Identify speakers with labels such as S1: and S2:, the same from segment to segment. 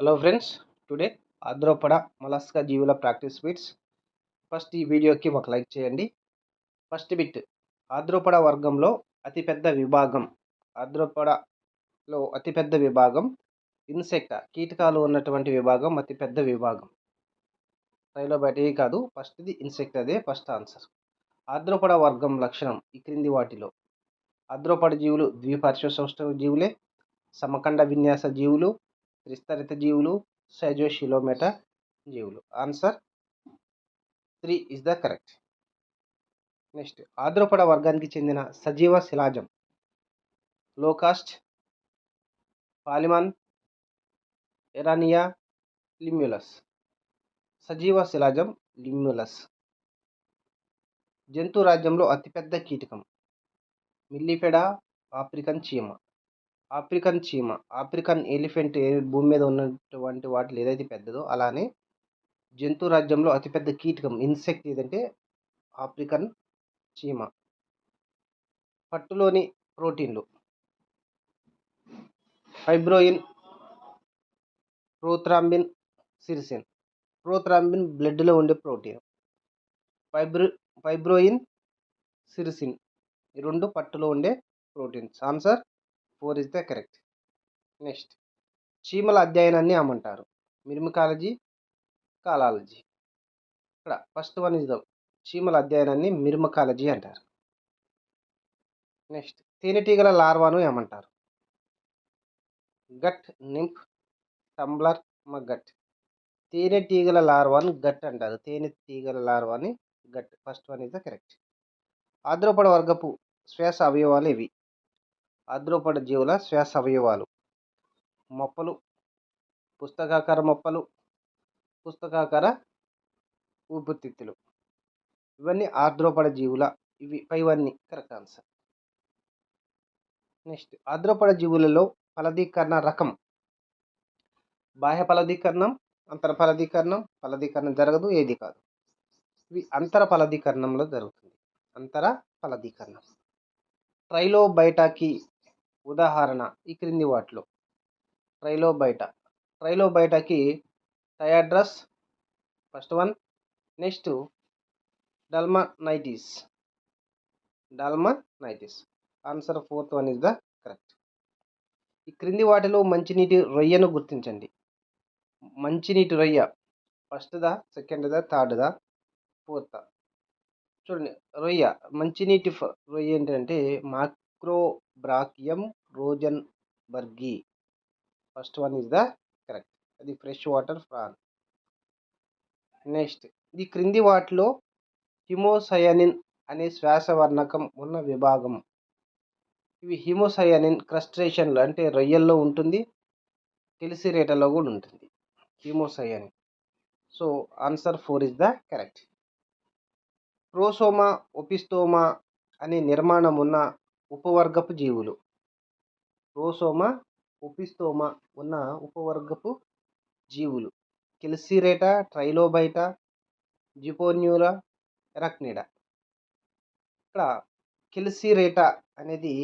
S1: Hello friends today Arthropoda Mollusca జీవుల practice bits first ఈ వీడియోకి ఒక లైక్ చేయండి. ఫస్ట్ బిట్ ఆద్రోపడ వర్గంలో అతిపెద్ద విభాగం. ఆద్రోపడలో అతిపెద్ద విభాగం ఇన్సెక్ట కీటకాలు ఉన్నటువంటి విభాగం అతిపెద్ద విభాగం. రైలో బయట కాదు ఫస్ట్ది ఇన్సెక్ట్ అదే ఫస్ట్ ఆన్సర్ ఆద్రోపడ వర్గం లక్షణం ఈ క్రింది వాటిలో. ఆద్రోపడ జీవులు ద్విపార్శ్వ సౌష్ఠవ జీవులే సమఖండ విన్యాస జీవులు త్రిస్తరిత జీవులు సైజోషిలోమెటా జీవులు. Answer three is the correct next Arthropoda వర్గానికి చెందిన సజీవ శిలాజం. లోకాస్ట్ పాలిమాన్ ఎరానియా లిమ్యులస్. సజీవ శిలాజం లిమ్యులస్. జంతు రాజ్యంలో అతిపెద్ద కీటకం. మిల్లిఫెడా ఆఫ్రికన్ చీమ. ఆఫ్రికన్ చీమ ఆఫ్రికన్ ఎలిఫెంట్ ఏ భూమి మీద ఉన్నటువంటి వాటిలో ఏదైతే పెద్దదో అలానే జంతు రాజ్యంలో అతిపెద్ద కీటకం ఇన్సెక్ట్ ఏదంటే ఆఫ్రికన్ చీమ. పట్టులోని ప్రోటీన్లు. Fibroin prothrombin సిరిసిన్. ప్రోత్రాంబిన్ బ్లడ్లో ఉండే ప్రోటీన్. Fibro fibroin సిరిసిన్. ఈ రెండు పట్టులో ఉండే proteins. Answer? Four is the correct. Next. చీమల అధ్యయనాన్ని ఏమంటారు? మిర్మికాలజీ కాలాలజీ. ఇక్కడ ఫస్ట్ వన్ ఇస్ ద చీమల అధ్యయనాన్ని మిర్మకాలజీ అంటారు. నెక్స్ట్. తేనెటీగల లార్వాను ఏమంటారు? గట్ నింప్ టంబ్లర్ మగట్ తేనెటీగల లార్వాను గట్ అంటారు. తేనెటీగల లార్వాని gut. First one is the correct. Arthropoda వర్గపు శ్వాస అవయవాలు ఇవి ఆద్రోపడ జీవుల శ్వాస అవయవాలు. మొప్పలు పుస్తకాకార మొప్పలు పుస్తకాకార ఊపిరితిత్తులు. ఇవన్నీ ఆద్రోపడ జీవుల ఇవి పైవన్నీ కరెక్ట్ ఆన్సర్ నెక్స్ట్ ఆద్రోపడ జీవులలో ఫలదీకరణ రకం. బాహ్య ఫలదీకరణం అంతర ఫలదీకరణం ఫలదీకరణం జరగదు ఏది కాదు. ఇవి అంతర ఫలదీకరణంలో జరుగుతుంది. అంతర ఫలదీకరణం. ట్రైలో బయటకి ఉదాహరణ ఈ క్రింది వాటిలో. ట్రైలో బయట ట్రైలో బయటకి టయాడ్రస్ first one. Next Dalmanites Dalmanites answer fourth one is the correct. ఈ క్రింది వాటిలో మంచినీటి రొయ్యను గుర్తించండి. మంచినీటి రొయ్య ఫస్ట్దా సెకండ్దా థర్డ్దా ఫోర్త్ చూడండి రొయ్య మంచినీటి రొయ్య ఏంటంటే Macrobrachium rosenbergii. First one is the correct అది ఫ్రెష్ వాటర్ ఫ్రాన్. నెక్స్ట్ ఈ క్రింది వాటిలో హిమోసయనిన్ అనే శ్వాసవర్ణకం ఉన్న విభాగం. ఇవి హిమోసయనిన్ క్రస్ట్రేషన్లు అంటే రొయ్యల్లో ఉంటుంది తెలిసిరేటలో కూడా ఉంటుంది. Haemocyanin. So answer four is the correct prosoma opisthosoma అనే నిర్మాణం ఉన్న ఉపవర్గపు జీవులు. రోసోమా ఒపిస్తోమా ఉన్న ఉపవర్గపు జీవులు. కెల్సిరేటా ట్రైలోబైటా జిపోన్యూరా ఎరక్నిడా. ఇక్కడ కెల్సిరేటా అనేది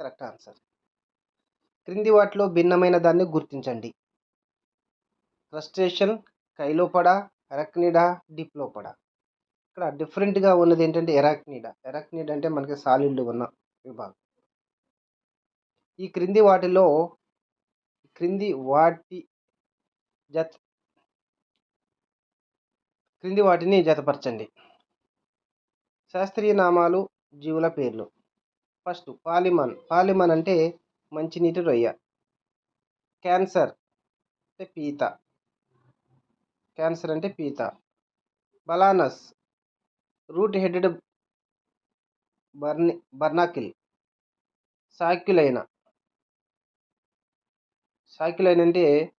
S1: కరెక్ట్ ఆన్సర్. క్రింది వాటిలో భిన్నమైన దాన్ని గుర్తించండి. క్రస్టేషన్ కైలోపడా ఎరక్నిడా డిప్లోపడా. ఇక్కడ డిఫరెంట్గా ఉన్నది ఏంటంటే ఎరాక్నిడా. ఎరాక్నిడా అంటే మనకి సాలిడ్ ఉన్న విభాగం. ఈ క్రింది వాటిలో క్రింది వాటి జత క్రింది వాటిని జతపరచండి. శాస్త్రీయ నామాలు జీవుల పేర్లు. ఫస్ట్ పాలిమన్. పాలిమన్ అంటే మంచినీటి రొయ్య. క్యాన్సర్ అంటే పీత. క్యాన్సర్ అంటే పీత. Balanus root headed Bharani barnacle. Sacculina. Sacculina అంటే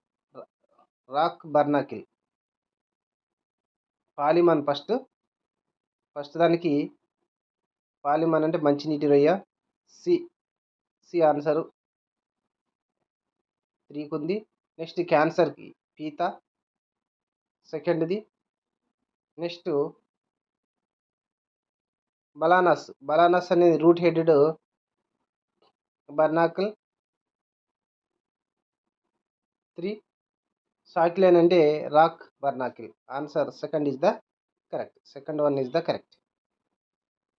S1: rock barnacle. Palaemon first. First దానికి పాలిమన్ అంటే మంచినీటి రొయ్య. C C answer. త్రీకి ఉంది నెక్స్ట్ క్యాన్సర్కి పీత. సెకండ్ది. నెక్స్ట్ బలానస్ బలానస్ అనేది root headed barnacle. Three Sacculina అంటే rock barnacle. Answer second is the correct. Second one is the correct.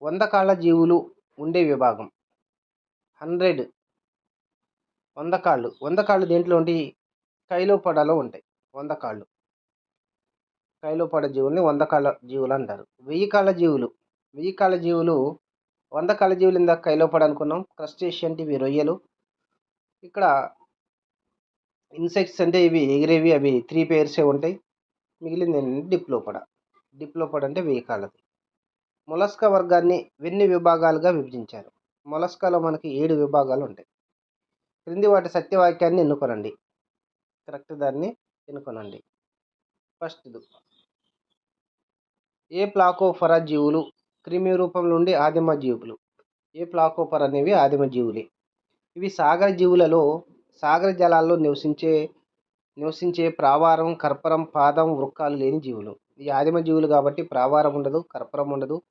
S1: వంద కాళ్ళ జీవులు ఉండే విభాగం. హండ్రెడ్. వంద కాళ్ళు. వంద కాళ్ళు దేంట్లో ఉండి కైలోపడలో ఉంటాయి. వంద కాళ్ళు. కైలోపడ జీవుల్ని వంద కాళ్ళ జీవులు అంటారు. వెయ్యి కాళ్ళ జీవులు. వెయ్యి కాళ్ళ జీవులు వంద కాళ్ళ జీవులు ఇందాక కైలోపడి అనుకున్నాం క్రస్టేషియన్ ఇవి రొయ్యలు. ఇక్కడ ఇన్సెక్ట్స్ అంటే ఇవి ఎగిరేవి అవి త్రీ పేర్సే ఉంటాయి. మిగిలింది ఏంటంటే డిప్లోపడ. డిప్లోపడ అంటే వెయ్యి కాళ్ళది మొలస్కా వర్గాన్ని వెన్ని విభాగాలుగా విభజించారు. మొలస్కాలో మనకి ఏడు విభాగాలు ఉంటాయి. క్రింది వాటి సత్యవాక్యాన్ని ఎన్నుకొనండి. కరెక్ట్ దాన్ని ఎన్నుకొనండి. ఫస్ట్ ఏ ప్లాకోఫరా జీవులు క్రిమి రూపంలో ఉండే ఆదిమ జీవులు. ఏ ప్లాకోపర్ అనేవి ఆదిమ జీవులే. ఇవి సాగర జీవులలో సాగర జలాల్లో నివసించే నివసించే ప్రావారం కర్పరం పాదం వృక్కాలు లేని జీవులు. ఈ ఆదిమ జీవులు కాబట్టి ప్రావారం ఉండదు కర్పరం ఉండదు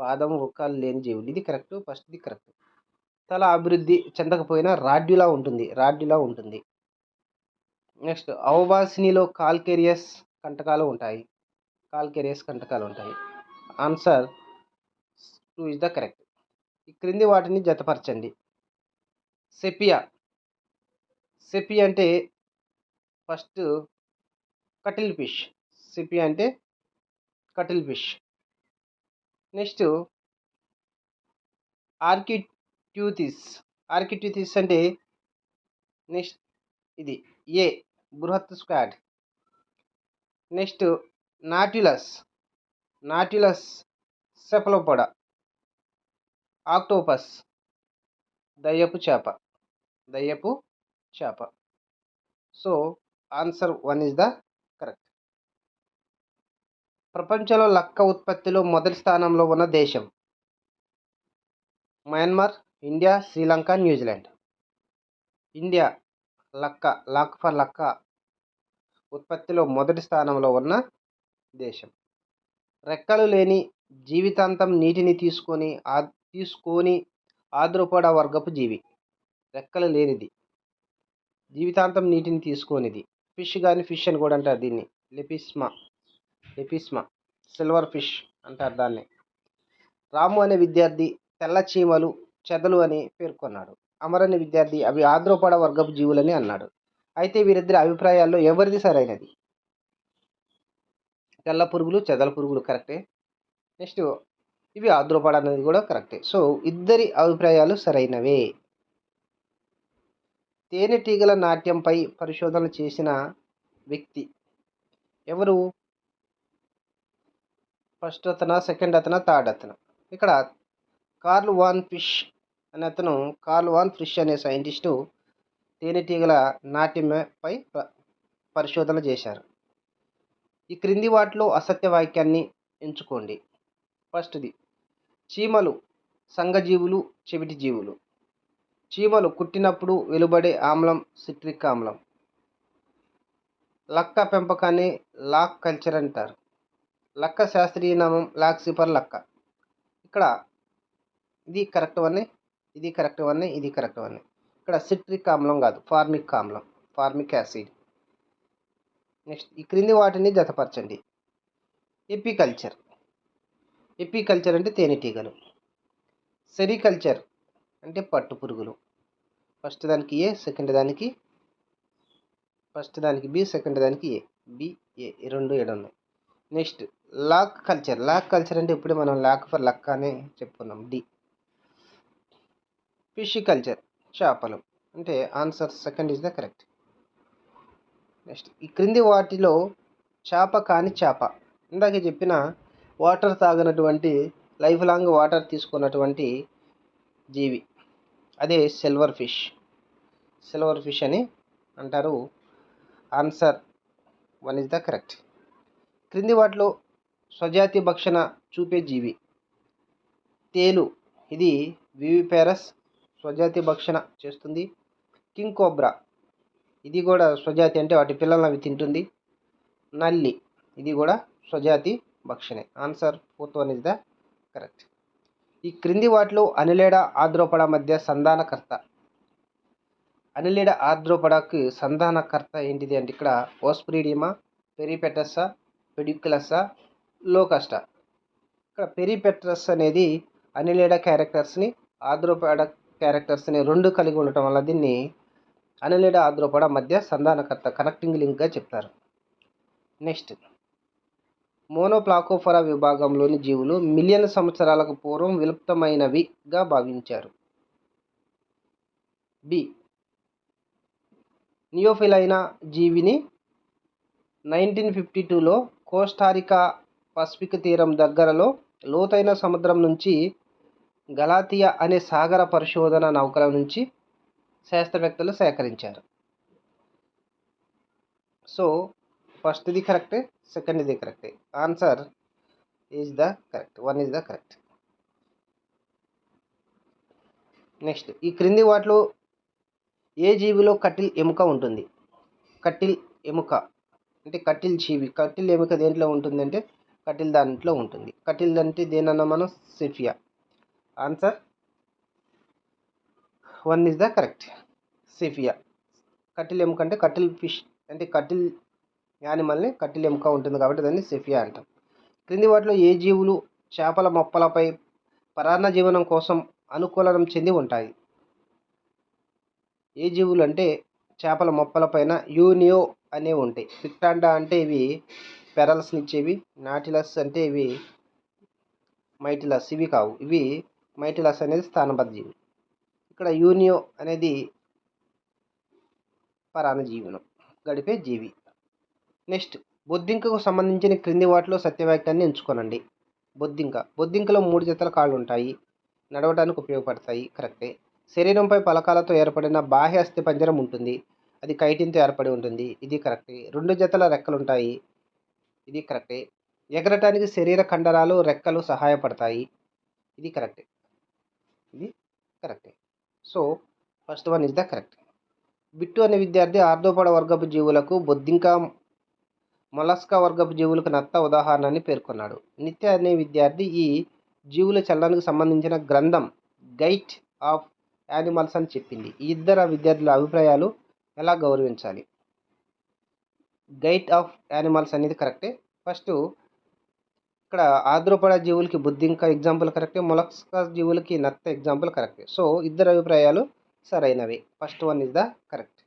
S1: పాదం వృక్కాలు లేని జీవులు. ఇది కరెక్ట్ ఫస్ట్ ఇది కరెక్ట్. తల అభివృద్ధి చెందకపోయినా రాడ్యులా ఉంటుంది రాడ్యులా ఉంటుంది. నెక్స్ట్ అవబాసినిలో కాల్కేరియస్ కంటకాలు ఉంటాయి. కాల్కేరియస్ కంటకాలు ఉంటాయి. Answer two is the correct ఈ క్రింది వాటిని జతపరచండి. సెపియా. సెపియా అంటే ఫస్ట్ కటిల్ ఫిష్ సెపియా అంటే కటిల్ ఫిష్ నెక్స్ట్ ఆర్కిట్యూతిస్ ఆర్కిట్యూతిస్ అంటే నెక్స్ట్ ఇది ఏ బృహత్ squid next Nautilus Nautilus Cephalopoda octopus. దయ్యపు చేప. దయ్యపు చేప. So answer one is the correct. ప్రపంచంలో లక్క ఉత్పత్తిలో మొదటి స్థానంలో ఉన్న దేశం? Myanmar India Sri Lanka New Zealand. India లక్క లక్ ఫర్ లక్క ఉత్పత్తిలో మొదటి స్థానంలో ఉన్న దేశం. రెక్కలు లేని జీవితాంతం నీటిని తీసుకొని ఆ తీసుకొని ఆద్రపడ వర్గపు జీవి. రెక్కలు లేనిది. జీవితాంతం నీటిని తీసుకోనిది. ఫిష్ కానీ ఫిష్ అని కూడా అంటారు దీన్ని. లెపిస్మా. లెపిస్మా. సిల్వర్ ఫిష్ అంటారు దాన్ని. రాము అనే విద్యార్థి తెల్ల చీమలు చెదలు అని పేర్కొన్నాడు అమర్ అనే విద్యార్థి అవి ఆద్రోపడ వర్గపు జీవులని అన్నాడు. అయితే వీరిద్దరి అభిప్రాయాల్లో ఎవరిది సరైనది? తెల్ల పురుగులు చెదల పురుగులు కరెక్టే. నెక్స్ట్ ఇవి ఆద్రోపడ అనేది కూడా కరెక్టే. సో ఇద్దరి అభిప్రాయాలు సరైనవే. తేనెటీగల నాట్యంపై పరిశోధన చేసిన వ్యక్తి ఎవరు? ఫస్ట్ అతన సెకండ్ అతన థర్డ్ అతను? ఇక్కడ కార్ల్ వాన్ ఫిష్ అనే అతను కార్ల్ వాన్ ఫిష్ అనే సైంటిస్టు తేనెటీగల నాట్యంపై ప- పరిశోధన చేశారు. ఈ క్రింది వాటిలో అసత్య వాక్యాన్ని ఎంచుకోండి. ఫస్ట్ది చీమలు సంఘజీవులు చెవిటి జీవులు చీమలు కుట్టినప్పుడు వెలువడే ఆమ్లం సిట్రిక్ ఆమ్లం. లక్క పెంపకాన్ని లాక్ కల్చర్ అంటారు. లక్క శాస్త్రీయ నామం లాక్సిపర్ లక్క. ఇక్కడ ఇది కరెక్ట్ వన్ ఇది కరెక్ట్ వన్ ఇది కరెక్ట్ వన్ ఇక్కడ సిట్రిక్ ఆమ్లం కాదు ఫార్మిక్ ఆమ్లం ఫార్మిక్ యాసిడ్. నెక్స్ట్ ఈ క్రింది వాటిని జతపరచండి. ఎపికల్చర్. ఎపికల్చర్ అంటే తేనెటీగలు. సెరికల్చర్ అంటే పట్టు పురుగులు. ఫస్ట్ దానికి ఏ సెకండ్ దానికి? ఫస్ట్ దానికి బి సెకండ్ దానికి ఏ? B A. రెండు ఏడు ఉన్నాయి. Next lac culture. Lac culture అంటే ఇప్పుడే మనం లాక్ ఫర్ లక్ అని చెప్పుకున్నాం. డి. Fish culture. చేపలు. అంటే answer second is the correct. Next ఈ క్రింది వాటిలో చేప కాని చేప. ఇందాక చెప్పిన వాటర్ తాగినటువంటి లైఫ్ లాంగ్ వాటర్ తీసుకున్నటువంటి జీవి. అదే సిల్వర్ ఫిష్. సిల్వర్ ఫిష్ అని అంటారు. Answer one is the correct. క్రింది వాటిలో స్వజాతి భక్షణ చూపే జీవి. తేలు. ఇది వివిపారస్ స్వజాతి భక్షణ చేస్తుంది. King cobra. ఇది కూడా స్వజాతి అంటే వాటి పిల్లలను అవి తింటుంది. నల్లి. ఇది కూడా స్వజాతి భక్షణే. Answer fourth one is the correct ఈ క్రింది వాటిలో అనిలేడ ఆద్రోపడ మధ్య సంధానకర్త. అనిలేడ ఆద్రోపడకు సంధానకర్త ఏంటిది అంటే ఇక్కడ ఓస్ప్రీడియమా పెరిపెటస్సా పెడిక్యులస్స లోకస్ట ఇక్కడ పెరిపెట్రస్ అనేది అనిలేడ క్యారెక్టర్స్ని ఆద్రోపడ క్యారెక్టర్స్ని రెండు కలిగి ఉండటం వల్ల దీన్ని అనిలేడ ఆద్రోపడ మధ్య సంధానకర్త కనెక్టింగ్ లింక్గా చెప్తారు. నెక్స్ట్ మోనోప్లాకోఫరా విభాగంలోని జీవులు మిలియన్ సంవత్సరాలకు పూర్వం విలుప్తమైనవిగా భావించారు. బి. నియోఫిలైన జీవిని నైన్టీన్ ఫిఫ్టీ టూలో కోస్టారికా పసిఫిక్ తీరం దగ్గరలో లోతైన సముద్రం నుంచి గలాతియా అనే సాగర పరిశోధన నౌకల నుంచి శాస్త్రవేత్తలు సేకరించారు. సో ఫస్ట్ది కరెక్టే సెకండ్ది correct answer is the correct one is the correct next ఈ క్రింది వాటిలో ఏ జీవిలో కటిల్ ఎముక ఉంటుంది? కటిల్ ఎముక. అంటే కటిల్ జీవి. కటిల్ ఎముక దేంట్లో ఉంటుందంటే కటిల్ దాంట్లో ఉంటుంది. కటిల్ అంటే దేనన్నా మనం? Sepia. Answer one is the correct Sepia. Cuttle ఎముక అంటే కటిల్ ఫిష్ అంటే కటిల్ యానిమల్ని కటిల్ ఎముక ఉంటుంది కాబట్టి దాన్ని సెఫియా అంటాం. క్రింది వాటిలో ఏ జీవులు చేపల మొప్పలపై పరాన్న జీవనం కోసం అనుకూలనం చెంది ఉంటాయి? ఏ జీవులు అంటే చేపల మొప్పలపైన యూనియో అనేవి ఉంటాయి. పిక్టాండా అంటే ఇవి పెరల్స్ని ఇచ్చేవి నాటిలస్ అంటే ఇవి మైటిలస్ ఇవి కావు. ఇవి మైటిలస్ అనేది స్థానబద్ధ జీవి. ఇక్కడ యూనియో అనేది పరాన్న జీవనం గడిపే జీవి. నెక్స్ట్ బొద్దింకకు సంబంధించిన క్రింది వాటిలో సత్యవాక్యాన్ని ఎంచుకోనండి. బొద్దింక. బొద్దింకలో మూడు జతల కాళ్ళు ఉంటాయి నడవడానికి ఉపయోగపడతాయి. కరెక్టే. శరీరంపై పలకాలతో ఏర్పడిన బాహ్య అస్థి పంజరం ఉంటుంది. అది కైటిన్తో ఏర్పడి ఉంటుంది. ఇది కరెక్టే. రెండు జతల రెక్కలు ఉంటాయి ఇది కరెక్టే. ఎగరటానికి శరీర కండరాలు రెక్కలు సహాయపడతాయి. ఇది కరెక్టే. ఇది కరెక్టే. So first one is the correct. Bittu అనే విద్యార్థి ఆర్థోపడ వర్గపు జీవులకు బొద్దింక మొలస్కా వర్గపు జీవులకు నత్త ఉదాహరణని పేర్కొన్నాడు. నిత్య అనే విద్యార్థి ఈ జీవుల చలనానికి సంబంధించిన గ్రంథం గైట్ ఆఫ్ యానిమల్స్ అని చెప్పింది. ఈ ఇద్దరు విద్యార్థుల అభిప్రాయాలు ఎలా గౌరవించాలి? గైట్ ఆఫ్ యానిమల్స్ అనేది కరెక్టే. ఫస్ట్ ఇక్కడ ఆద్రోపడ జీవులకి బుద్ధింక ఎగ్జాంపుల్ కరెక్టే మొలస్కా జీవులకి నత్త ఎగ్జాంపుల్ కరెక్టే. సో ఇద్దరు అభిప్రాయాలు సరైనవి. First one is the correct.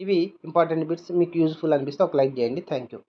S1: ఇవి ఇంపార్టెంట్ బిట్స్. మీకు యూజ్ఫుల్ అనిపిస్తే ఒక లైక్ చేయండి. Thank you.